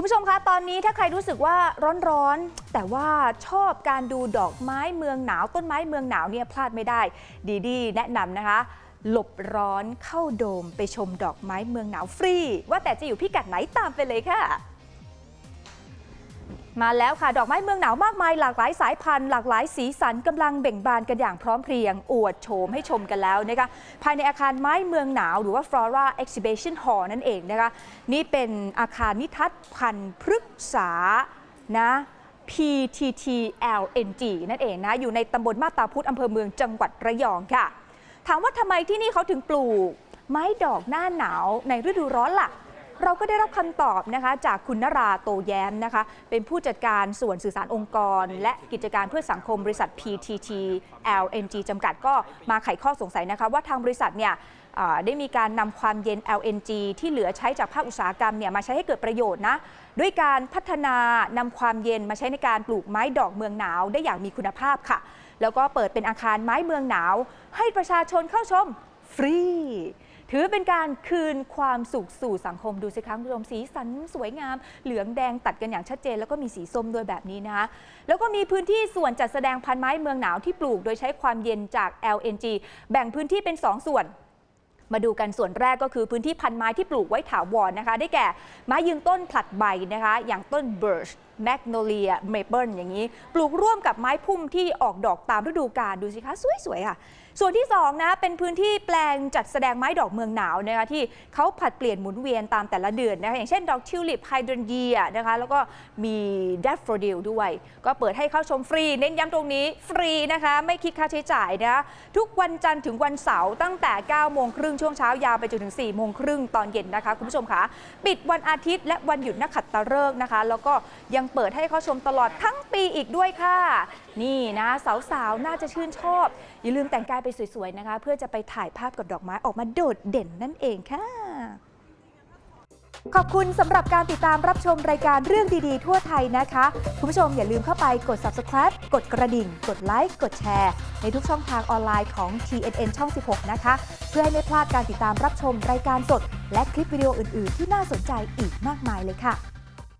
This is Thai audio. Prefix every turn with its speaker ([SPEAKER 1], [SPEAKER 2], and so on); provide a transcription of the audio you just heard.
[SPEAKER 1] คุณผู้ชมคะตอนนี้ถ้าใครรู้สึกว่าร้อนๆ แต่ว่าชอบการดูดอกไม้เมืองหนาว ต้นไม้เมืองหนาวเนี่ยพลาดไม่ได้ ดีดี แนะนำนะคะ หลบร้อนเข้าโดมไปชมดอกไม้เมืองหนาวฟรี ว่าแต่จะอยู่พิกัดไหนตามไปเลยค่ะ มาแล้วค่ะ ดอกไม้เมืองหนาวมากมายหลากหลายสายพันธุ์หลากหลายสีสันกำลังเบ่งบานกันอย่างพร้อมเพรียง อวดโฉมให้ชมกันแล้วนะคะภายในอาคารไม้เมืองหนาวหรือว่า Flora Exhibition Hall นั่นเองนะคะนี่เป็นอาคารนิทัศน์พันธุ์พฤกษานะ PTTLNG นั่นเองนะอยู่ในตำบลมาตาพุธอำเภอเมืองจังหวัดระยองค่ะ ถามว่าทำไมที่นี่เขาถึงปลูก ไม้ดอกหน้าหนาวในฤดูร้อนล่ะ เราก็ได้รับคำตอบนะคะจากคุณนราโตแย้มนะคะเป็นผู้จัดการส่วนสื่อสารองค์กร และกิจการเพื่อสังคมบริษัท PTT LNG จำกัดก็มาไขข้อสงสัยนะคะว่าทางบริษัทเนี่ยได้มีการนำความเย็น LNG ที่เหลือใช้จากภาคอุตสาหกรรมเนี่ยมาใช้ให้เกิดประโยชน์นะด้วยการพัฒนานำความเย็นมาใช้ในการปลูกไม้ดอกเมืองหนาวได้อย่างมีคุณภาพค่ะ แล้วก็เปิดเป็นอาคารไม้เมืองหนาว ให้ประชาชนเข้าชมฟรี ถือเป็นการคืนความสุขสู่สังคมดูสิคะคุณผู้ชมสีสันสวยงาม เหลืองแดงตัดกันอย่างชัดเจน แล้วก็มีสีส้มด้วยแบบนี้นะคะแล้วก็มีพื้นที่ส่วนจัดแสดงพันไม้เมืองหนาวที่ปลูกโดยใช้ความเย็นจาก LNG แบ่งพื้นที่เป็น 2 ส่วนมาดูกันส่วนแรกก็คือพื้นที่พันไม้ที่ปลูกไว้ถาวรนะคะ ได้แก่ไม้ยืนต้นผลัดใบนะคะ อย่างต้นเบิร์ช แมกโนเลียเมเปิลอย่างนี้ ปลูกร่วมกับไม้พุ่มที่ออกดอกตามฤดูกาลดูสิคะ สวย ๆ ค่ะ ส่วนที่2นะเป็นพื้นที่แปลงจัดแสดงไม้ดอกเมืองหนาวนะคะที่เขาผัดเปลี่ยนหมุนเวียนตามแต่ละเดือนนะคะอย่างเช่นดอกทิวลิปไฮเดรนเยียนะคะแล้วก็มีแดฟโฟดิลด้วย ก็เปิดให้เข้าชมฟรี เน้นย้ำตรงนี้ฟรีนะคะ ไม่คิดค่าใช้จ่ายนะคะทุกวันจันทร์ถึงวันเสาร์ตั้งแต่9โมงครึ่งช่วงเช้ายาวไปจนถึง4โมงครึ่งตอนเย็นนะคะคุณผู้ชมคะปิดวันอาทิตย์และวันหยุดนักขัตฤกษ์นะคะ แล้วก็ยังเปิดให้เข้าชมตลอดทั้งปีอีกด้วยค่ะ นี่นะสาวๆ น่าจะชื่นชอบ อย่าลืมแต่งกายไปสวยๆนะคะ เพื่อจะไปถ่ายภาพกับดอกไม้ออกมาโดดเด่นนั่นเองค่ะ ขอบคุณสำหรับการติดตามรับชมรายการเรื่องดีๆ ทั่วไทยนะคะ คุณผู้ชมอย่าลืมเข้าไปกด subscribe กดกระดิ่ง กดไลค์กดแชร์ ในทุกช่องทางออนไลน์ของ TNN ช่อง 16 นะคะ เพื่อให้ไม่พลาดการติดตามรับชมรายการสด และคลิปวิดีโออื่น ๆ ที่น่าสนใจอีกมากมายเลยค่ะ